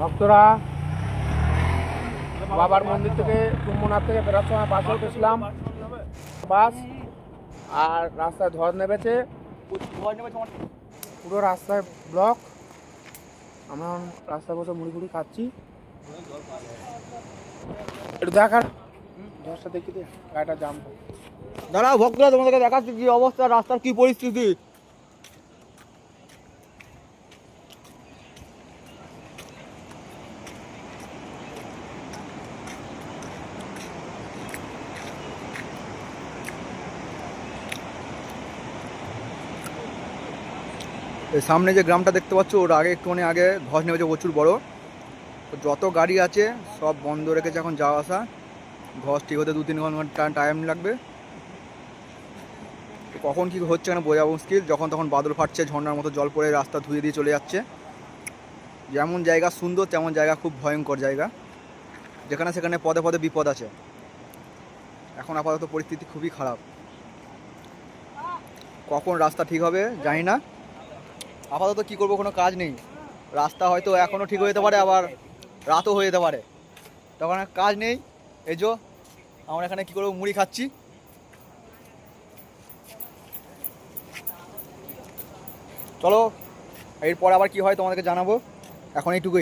ভক্তরা বাবার মন্দির থেকে কুম্ভনাথ থেকে ফেরার সময় বাসে উঠেছিলাম বাস আর রাস্তায় ঝড় নেমেছে। পুরো রাস্তায় ব্লক। আমরা রাস্তায় বসে মুড়ি ফুড়ি খাচ্ছি। একটু দেখার ঝড়টা দেখি দে গাড়িটা জাম দাঁড়াও ভক্তরা, তোমাদেরকে দেখাচ্ছি কি অবস্থা, রাস্তার কি পরিস্থিতি। সামনে যে গ্রামটা দেখতে পাচ্ছ, ওর আগে একটুখানি আগে ধস নেমেছে প্রচুর বড়। তো যত গাড়ি আছে, সব বন্ধ রেখেছে এখন যাওয়া আসা। ধস ঠিক হতে দু তিন ঘণ্টা টাইম লাগবে। কখন কি হচ্ছে না বোঝা মুশকিল। যখন তখন বাদল ফাটছে, ঝর্ণার মতো জল পড়ে রাস্তা ধুয়ে দিয়ে চলে যাচ্ছে। যেমন জায়গা সুন্দর, তেমন জায়গা খুব ভয়ঙ্কর জায়গা। যেখানে সেখানে পদে পদে বিপদ আছে। এখন আপাতত পরিস্থিতি খুবই খারাপ। কখন রাস্তা ঠিক হবে, জানি না। আপাতত কি করব কোনো কাজ নেই। রাস্তা হয়তো এখনও ঠিক হয়ে যেতে পারে, আবার রাতও হয়ে যেতে পারে। তখন কাজ নেই। এই আমরা এখানে কি করব? মুড়ি খাচ্ছি। চলো, এরপর আবার কি হয় তোমাদেরকে জানাব। এখন এইটুকুই।